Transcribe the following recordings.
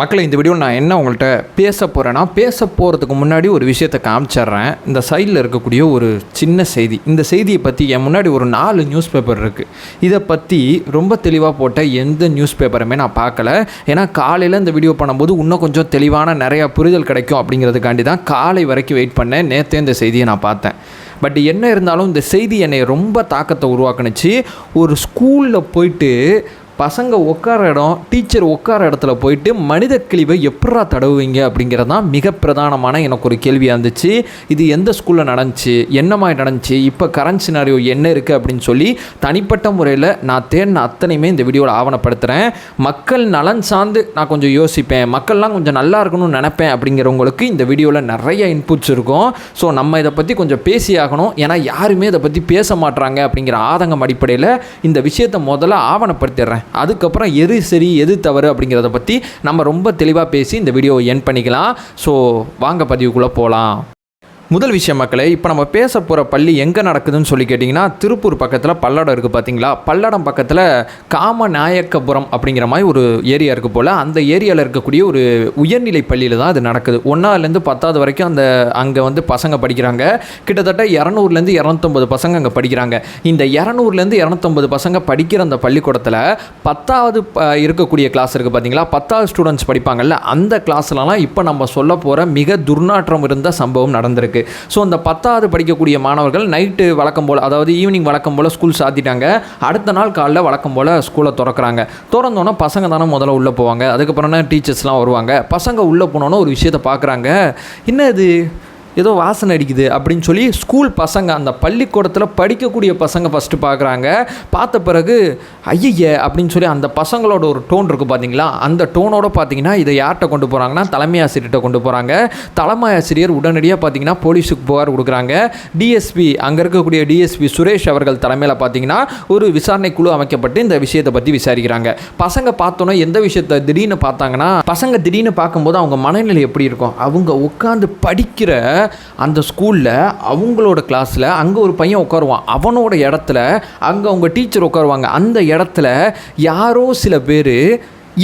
மக்களை இந்த வீடியோ நான் என்ன உங்கள்கிட்ட பேச போகிறேன்னா பேச போகிறதுக்கு முன்னாடி ஒரு விஷயத்தை காமிச்சிட்றேன் இந்த சைடில் இருக்கக்கூடிய ஒரு சின்ன செய்தி. இந்த செய்தியை பற்றி என் முன்னாடி ஒரு நாலு நியூஸ் பேப்பர் இருக்குது இதை பற்றி ரொம்ப தெளிவாக போட்ட எந்த நியூஸ் பேப்பருமே நான் பார்க்கல ஏன்னா காலையில் இந்த வீடியோ பண்ணும்போது இன்னும் கொஞ்சம் தெளிவான நிறையா புரிதல் கிடைக்கும் அப்படிங்கிறதுக்காண்டி தான் காலை வரைக்கும் வெயிட் பண்ணேன். நேற்றே இந்த செய்தியை நான் பார்த்தேன். பட் என்ன இருந்தாலும் இந்த செய்தி என்னை ரொம்ப தாக்கத்தை உருவாக்குனுச்சு. ஒரு ஸ்கூலில் போயிட்டு பசங்க உட்கார இடம் டீச்சர் உட்கார இடத்துல போயிட்டு மனித கிழிவை எப்படா தடவுவீங்க அப்படிங்கிறது தான் மிக பிரதானமான எனக்கு ஒரு கேள்வியாக இருந்துச்சு. இது எந்த ஸ்கூலில் நடந்துச்சு? என்ன மாதிரி நடந்துச்சு? இப்போ கரண்ட் சினாரியோ என்ன இருக்குது அப்படின்னு சொல்லி தனிப்பட்ட முறையில் நான் தேடின அத்தனையுமே இந்த வீடியோவில் ஆவணப்படுத்துகிறேன் மக்கள் நலன் சார்ந்து நான் கொஞ்சம் யோசிப்பேன். மக்கள்லாம் கொஞ்சம் நல்லா இருக்கணும்னு நினப்பேன் அப்படிங்கிறவங்களுக்கு இந்த வீடியோவில் நிறைய இன்புட்ஸ் இருக்கும். ஸோ நம்ம இதை பற்றி கொஞ்சம் பேசி ஆகணும். ஏன்னா யாருமே இதை பற்றி பேச மாட்றாங்க அப்படிங்கிற ஆதங்கம் அடிப்படையில் இந்த விஷயத்தை முதல்ல ஆவணப்படுத்திடுறேன். அதுக்கப்புறம் எது சரி எது தவறு அப்படிங்கிறத பற்றி நம்ம ரொம்ப தெளிவாக பேசி இந்த வீடியோவை என் பண்ணிக்கலாம். ஸோ வாங்க பதிவுக்குள்ளே போகலாம் முதல் விஷயம் மக்களே இப்போ நம்ம பேச போகிற பள்ளி எங்கே நடக்குதுன்னு சொல்லி கேட்டிங்கன்னா திருப்பூர் பக்கத்தில் பல்லடம் இருக்குது பார்த்தீங்களா பல்லடம் பக்கத்தில் காமநாயக்கபுரம் அப்படிங்கிற மாதிரி ஒரு ஏரியா இருக்குது போல். அந்த ஏரியாவில் இருக்கக்கூடிய ஒரு உயர்நிலை பள்ளியில் தான் அது நடக்குது. ஒன்றாவதுலேருந்து பத்தாவது வரைக்கும் அந்த அங்கே வந்து பசங்க படிக்கிறாங்க. கிட்டத்தட்ட இரநூறுலேருந்து இரநூத்தொம்பது பசங்க அங்கே படிக்கிறாங்க. இந்த இரநூறுலேருந்து இரநூத்தொம்பது பசங்க படிக்கிற அந்த பள்ளிக்கூடத்தில் பத்தாவது ப- இருக்கக்கூடிய கிளாஸ் இருக்குது பார்த்தீங்களா பத்தாவது ஸ்டூடெண்ட்ஸ் படிப்பாங்கல்ல அந்த கிளாஸ்லலாம் இப்போ நம்ம சொல்ல போகிற மிக துர்நாற்றம் இருந்த சம்பவம் நடந்திருக்கு. ஸோ அந்த பத்தாவது படிக்கக்கூடிய மாணவர்கள் நைட்டு வழக்கம் போல் அதாவது ஈவினிங் வழக்கம் போல் ஸ்கூல் சாத்திட்டாங்க. அடுத்த நாள் காலைல வழக்கம் போல் ஸ்கூலை திறக்கறாங்க. திறந்தோன்னே பசங்க தானே முதல்ல உள்ளே போவாங்க. அதுக்கப்புறம் தான் டீச்சர்ஸ்லாம் வருவாங்க. பசங்க உள்ளே போனோன்னே ஒரு விஷயத்தை பார்க்குறாங்க என்ன இது ஏதோ வாசனை அடிக்குது அப்படின்னு சொல்லி ஸ்கூல் பசங்க அந்த பள்ளிக்கூடத்தில் படிக்கக்கூடிய பசங்க ஃபஸ்ட்டு பார்க்குறாங்க பார்த்த பிறகு ஐயய்ய! அப்படின்னு சொல்லி அந்த பசங்களோட ஒரு டோன் இருக்குது பார்த்தீங்களா அந்த டோனோட பார்த்தீங்கன்னா இதை யார்கிட்ட கொண்டு போகிறாங்கன்னா தலைமை ஆசிரியர்கிட்ட கொண்டு போகிறாங்க தலைமை ஆசிரியர் உடனடியாக பார்த்தீங்கன்னா போலீஸுக்கு புகார் கொடுக்குறாங்க. டிஎஸ்பி அங்கே இருக்கக்கூடிய டிஎஸ்பி சுரேஷ் அவர்கள் தலைமையில் பார்த்தீங்கன்னா ஒரு விசாரணை குழு அமைக்கப்பட்டு இந்த விஷயத்தை பற்றி விசாரிக்கிறாங்க. பசங்க பார்த்தோன்னே எந்த விஷயத்தை திடீர்னு பார்த்தாங்கன்னா பசங்க திடீர்னு பார்க்கும்போது அவங்க மனநிலை எப்படி இருக்கும்? அவங்க உட்காந்து படிக்கிற அந்த ஸ்கூலில் அவங்களோட கிளாஸில் அங்கே ஒரு பையன் உட்காருவான். அவனோட இடத்துல அங்கே அவங்க டீச்சர் உட்காருவாங்க. அந்த இடத்துல யாரோ சில பேர்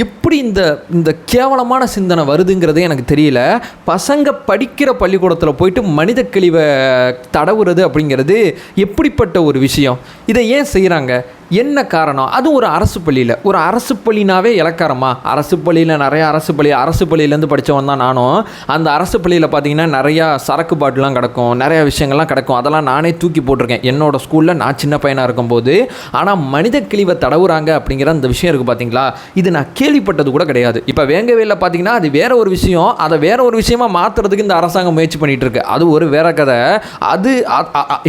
எப்படி இந்த இந்த கேவலமான சிந்தனை வருதுங்கிறதே எனக்கு தெரியல. பசங்க படிக்கிற பள்ளிக்கூடத்தில் போயிட்டு மனித கழிவை தடவுறது அப்படிங்கிறது எப்படிப்பட்ட ஒரு விஷயம்? இதை ஏன் செய்கிறாங்க என்ன காரணம்? அது ஒரு அரசு பள்ளியில். ஒரு அரசு பள்ளினாவே இலக்காரமா? அரசு பள்ளியில் நிறைய அரசு பள்ளி அரசு பள்ளியிலேருந்து படித்தவன் தான் நானும். அந்த அரசு பள்ளியில் பார்த்தீங்கன்னா நிறையா சரக்கு பாட்டிலாம் கிடக்கும். நிறைய விஷயங்கள்லாம் கிடக்கும். அதெல்லாம் நானே தூக்கி போட்டிருக்கேன். என்னோட ஸ்கூலில் நான் சின்ன பையனாக இருக்கும்போது. ஆனால் மனித கிழிவை தடவுறாங்க அப்படிங்கிற அந்த விஷயம் இருக்குது பார்த்தீங்களா இது நான் கேள்விப்பட்டது கூட கிடையாது. இப்போ வேங்கவேலில் பார்த்தீங்கன்னா அது வேற ஒரு விஷயம். அதை வேற ஒரு விஷயமா மாற்றுறதுக்கு இந்த அரசாங்கம் முயற்சி பண்ணிட்டு இருக்கு. அது ஒரு வேற கதை. அது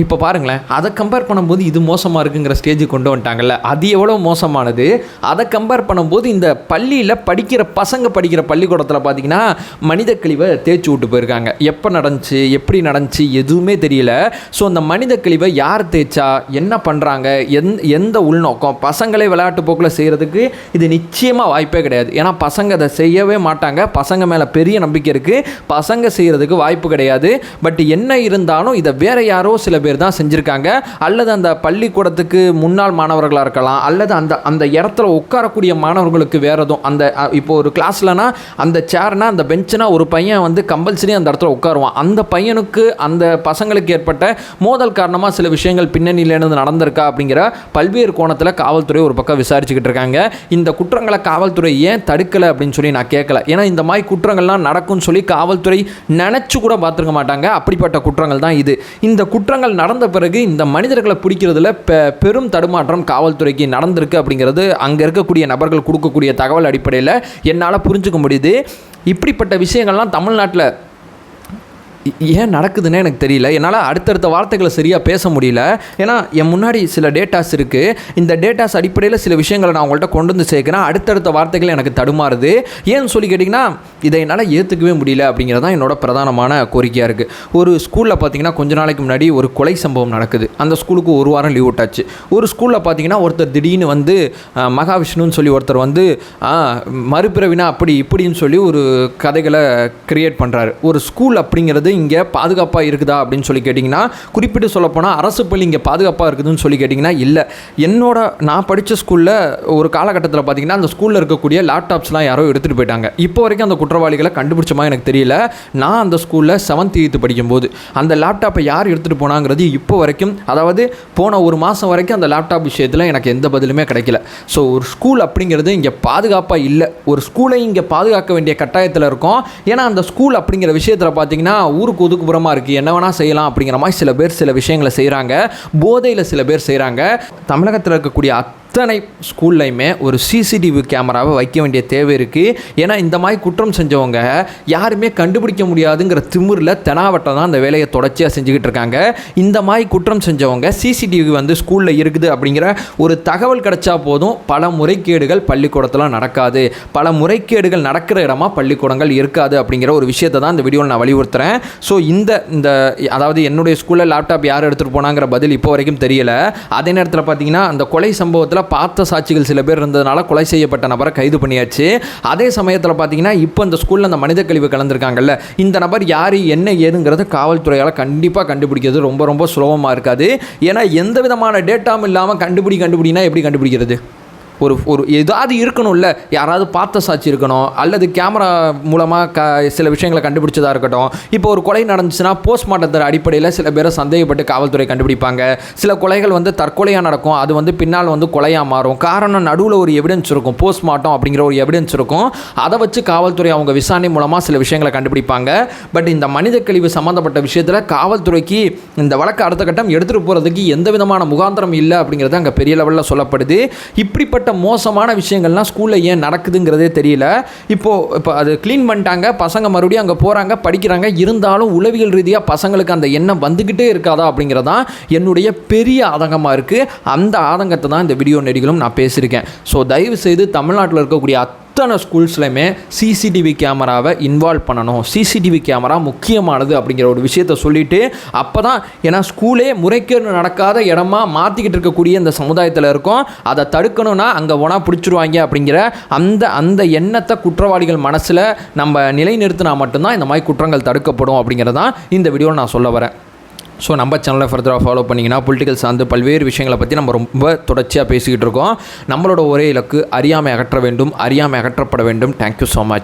இப்போ பாருங்களேன். அதை கம்பேர் பண்ணும்போது இது மோசமாக இருக்குங்கிற ஸ்டேஜுக்கு கொண்டு வந்துட்டாங்கல்ல அது எவ்வளோ மோசமானது? அதை கம்பேர் பண்ணும்போது இந்த பள்ளியில் படிக்கிற பசங்க படிக்கிற பள்ளிக்கூடத்தில் பார்த்தீங்கன்னா மனித கழிவை தேய்ச்சி விட்டு போயிருக்காங்க. எப்போ நடந்துச்சு? எப்படி நடந்துச்சு? எதுவுமே தெரியல. ஸோ அந்த மனித கழிவை யார் தேய்ச்சா? என்ன பண்ணுறாங்க எந் எந்த உள்நோக்கம்? பசங்களே விளையாட்டு போக்கில் செய்கிறதுக்கு இது நிச்சயமாக வாய்ப்பே கிடையாது. ஏன்னா பசங்க அதை செய்யவே மாட்டாங்க. பசங்க மேலே பெரிய நம்பிக்கை இருக்குது பசங்க செய்கிறதுக்கு வாய்ப்பு கிடையாது. பட் என்ன இருந்தாலும் இதை வேறு யாரோ சில பேர் தான் செஞ்சுருக்காங்க. அல்லது அந்த பள்ளிக்கூடத்துக்கு முன்னாள் மாணவர்களாக இருக்கலாம் அல்லது அந்த அந்த இடத்துல உட்காரக்கூடிய மாணவர்களுக்கு வேற எதுவும் அந்த இப்போ ஒரு கிளாஸ்லனா அந்த சேர்னா அந்த பெஞ்சுனா ஒரு பையன் வந்து கம்பல்சரி அந்த இடத்துல உட்காருவான். அந்த பையனுக்கு அந்த பசங்களுக்கு ஏற்பட்ட மோதல் காரணமாக சில விஷயங்கள் பின்னணியிலேருந்து நடந்திருக்கா அப்படிங்கிற பல்வேறு கோணத்தில் காவல்துறை ஒரு பக்கம் விசாரிச்சுக்கிட்டு இருக்காங்க. இந்த குற்றங்களை காவல்துறை ஏன் தடுக்கலை அப்படின்னு சொல்லி நான் கேட்கல ஏன்னா இந்த மாதிரி குற்றங்கள்லாம் நடக்கும்னு சொல்லி காவல்துறை நினச்சி கூட பார்த்துருக்க மாட்டாங்க. அப்படிப்பட்ட குற்றங்கள் தான் இது. இந்த குற்றங்கள் நடந்த பிறகு இந்த மனிதர்களை பிடிக்கிறதுல பெ பெரும் தடுமாற்றம் காவல்துறைக்கு நடந்திருக்கு அப்படிங்கிறது அங்கே இருக்கக்கூடிய நபர்கள் கொடுக்கக்கூடிய தகவல் அடிப்படையில் என்னால் புரிஞ்சுக்க முடியுது. இப்படிப்பட்ட விஷயங்கள்லாம் தமிழ்நாட்டில் ஏன் நடக்குதுன்னே எனக்கு தெரியல. என்னால் அடுத்தடுத்த வார்த்தைகளை சரியாக பேச முடியல. ஏன்னா என் முன்னாடி சில டேட்டாஸ் இருக்குது இந்த டேட்டாஸ் அடிப்படையில் சில விஷயங்களை நான் உங்கள்கிட்ட கொண்டு வந்து சேர்க்குறேன். அடுத்தடுத்த வார்த்தைகள் எனக்கு தடுமாறுது. ஏன்னு சொல்லி கேட்டிங்கன்னா இதை என்னால் ஏற்றுக்கவே முடியல அப்படிங்கிறது தான் என்னோட பிரதானமான கோரிக்கையாக இருக்குது ஒரு ஸ்கூலில் பார்த்தீங்கன்னா கொஞ்ச நாளைக்கு முன்னாடி ஒரு கொலை சம்பவம் நடக்குது. அந்த ஸ்கூலுக்கு ஒரு வாரம் லீவ் விட்டாச்சு. ஒரு ஸ்கூலில் பார்த்தீங்கன்னா ஒருத்தர் திடீர்னு வந்து மகாவிஷ்ணுன்னு சொல்லி ஒருத்தர் வந்து மறுபிறவினா அப்படி இப்படின்னு சொல்லி ஒரு கதைகளை க்ரியேட் பண்ணுறாரு ஒரு ஸ்கூல் அப்படிங்கிறது இங்கே பாதுகாப்பாக இருக்குதா அப்படின்னு சொல்லி கேட்டிங்கன்னா குறிப்பிட்டு சொல்லப்போனால் அரசு பள்ளி இங்கே பாதுகாப்பாக இருக்குதுன்னு சொல்லி கேட்டிங்கன்னா இல்லை. என்னோட நான் படித்த ஸ்கூலில் ஒரு காலகட்டத்தில் பார்த்தீங்கன்னா அந்த ஸ்கூலில் இருக்கக்கூடிய லேப்டாப்ஸ்லாம் யாரோ எடுத்துகிட்டு போயிட்டாங்க. இப்போ வரைக்கும் அந்த குற்றவாளிகளை கண்டுபிடிச்சமா எனக்கு தெரியல. நான் அந்த ஸ்கூலில் செவன்த் எய்த்து படிக்கும்போது அந்த லேப்டாப்பை யார் எடுத்துகிட்டு போனாங்கிறது இப்போ வரைக்கும் அதாவது போன ஒரு மாதம் வரைக்கும் அந்த லேப்டாப் விஷயத்தில் எனக்கு எந்த பதிலுமே கிடைக்கல. ஸோ ஒரு ஸ்கூல் அப்படிங்கிறது இங்கே பாதுகாப்பாக இல்லை. ஒரு ஸ்கூலை இங்கே பாதுகாக்க வேண்டிய கட்டாயத்தில் இருக்கும். ஏன்னா அந்த ஸ்கூல் அப்படிங்கிற விஷயத்தில் பார்த்தீங்கன்னா ஊருக்கு ஒதுக்குப்புறமாக இருக்குது என்ன வேணால் செய்யலாம் அப்படிங்கிற மாதிரி சில பேர் சில விஷயங்களை செய்கிறாங்க போதையில் சில பேர் செய்கிறாங்க தமிழகத்தில் இருக்கக்கூடிய அத்தனை ஸ்கூல்லையுமே ஒரு சிசிடிவி கேமராவை வைக்க வேண்டிய தேவை இருக்குது ஏன்னா இந்த மாதிரி குற்றம் செஞ்சவங்க யாருமே கண்டுபிடிக்க முடியாதுங்கிற திமிரில் தெனாவட்டம் தான் அந்த வேலையை தொடர்ச்சியாக செஞ்சுக்கிட்டு இருக்காங்க. இந்த மாதிரி குற்றம் செஞ்சவங்க சிசிடிவி வந்து ஸ்கூலில் இருக்குது அப்படிங்கிற ஒரு தகவல் கிடைச்சா போதும் பல முறைகேடுகள் பள்ளிக்கூடத்தில் நடக்காது. பல முறைகேடுகள் நடக்கிற இடமா பள்ளிக்கூடங்கள் இருக்காது அப்படிங்கிற ஒரு விஷயத்தை தான் இந்த வீடியோவில் நான் வலியுறுத்துகிறேன் ஸோ இந்த இந்த அதாவது என்னுடைய ஸ்கூலில் லேப்டாப் யார் எடுத்துகிட்டு போனாங்கிற பதில் இப்போ வரைக்கும் தெரியல. அதே நேரத்தில் பார்த்தீங்கன்னா அந்த கொலை சம்பவத்தில் பார்த்த சாட்சிகள் சில பேர் இருந்ததுனால கொலை செய்யப்பட்ட நபரை கைது பண்ணியாச்சு. அதே சமயத்தில் பார்த்தீங்கன்னா இப்போ இந்த ஸ்கூலில் அந்த மனித கழிவு கலந்துருக்காங்கல்ல இந்த நபர் யார் என்ன ஏதுங்கிறத காவல்துறையால் கண்டிப்பாக கண்டுபிடிக்கிறது ரொம்ப ரொம்ப சுலபமாக இருக்காது. ஏன்னா எந்த விதமான டேட்டாவும் இல்லாமல் கண்டுபிடி கண்டுபிடினா எப்படி கண்டுபிடிக்கிறது? ஒரு ஒரு ஏதாவது இருக்கணும்ல. யாராவது பார்த்த சாட்சி இருக்கணும். அல்லது கேமரா மூலமாக க சில விஷயங்களை கண்டுபிடிச்சதாக இருக்கட்டும். இப்போ ஒரு கொலை நடந்துச்சுன்னா போஸ்ட்மார்ட்டத்தின் அடிப்படையில் சில பேரை சந்தேகப்பட்டு காவல்துறை கண்டுபிடிப்பாங்க. சில கொலைகள் வந்து தற்கொலையாக நடக்கும். அது வந்து பின்னால் வந்து கொலையாக மாறும். காரணம் நடுவில் ஒரு எவிடன்ஸ் இருக்கும். போஸ்ட்மார்ட்டம் அப்படிங்கிற ஒரு எவிடன்ஸ் இருக்கும். அதை வச்சு காவல்துறை அவங்க விசாரணை மூலமாக சில விஷயங்களை கண்டுபிடிப்பாங்க. பட் இந்த மனித கழிவு சம்மந்தப்பட்ட விஷயத்தில் காவல்துறைக்கு இந்த வழக்கு அடுத்த கட்டம் எடுத்துகிட்டு போகிறதுக்கு எந்த விதமான முகாந்திரம் இல்லை அப்படிங்கிறது அங்கே பெரிய லெவலில் சொல்லப்படுது. இப்படிப்பட்ட மோசமான விஷயங்கள்லாம் ஸ்கூலில் ஏன் நடக்குதுங்கிறதே தெரியல. இப்போது இப்போ அது க்ளீன் பண்ணிட்டாங்க பசங்க மறுபடியும் அங்கே போகிறாங்க படிக்கிறாங்க இருந்தாலும் உளவியல் ரீதியாக பசங்களுக்கு அந்த எண்ணம் வந்துக்கிட்டே இருக்காதா அப்படிங்கிறதான் என்னுடைய பெரிய ஆதங்கமாக இருக்குது அந்த ஆதங்கத்தை தான் இந்த வீடியோ நெடிகளும் நான் பேசியிருக்கேன். ஸோ தயவு செய்து தமிழ்நாட்டில் இருக்கக்கூடிய அத்தனை ஸ்கூல்ஸ்லையுமே சிசிடிவி கேமராவை இன்வால்வ் பண்ணணும். சிசிடிவி கேமரா முக்கியமானது அப்படிங்கிற ஒரு விஷயத்த சொல்லிவிட்டு அப்போ தான் ஏன்னா ஸ்கூலே முறைகேடு நடக்காத இடமா மாற்றிக்கிட்டு இருக்கக்கூடிய இந்த சமுதாயத்தில் இருக்கும். அதை தடுக்கணும்னா அங்கே ஒன்றா பிடிச்சிருவாங்க அப்படிங்கிற அந்த அந்த எண்ணத்தை குற்றவாளிகள் மனசில் நம்ம நிலைநிறுத்தினா மட்டும்தான் இந்த மாதிரி குற்றங்கள் தடுக்கப்படும் அப்படிங்கிறதான் இந்த வீடியோவில் நான் சொல்ல வரேன். ஸோ நம்ம சேனலை ஃபர்தராக ஃபாலோ பண்ணிங்கன்னா பொலிட்டிக்கல் சார்ந்து பல்வேறு விஷயங்களை பற்றி நம்ம ரொம்ப தொடர்ச்சியாக பேசிக்கிட்டு இருக்கோம். நம்மளோட ஒரே இலக்கு அறியாமை அகற்ற வேண்டும் அறியாமை அகற்றப்பட வேண்டும். Thank you so much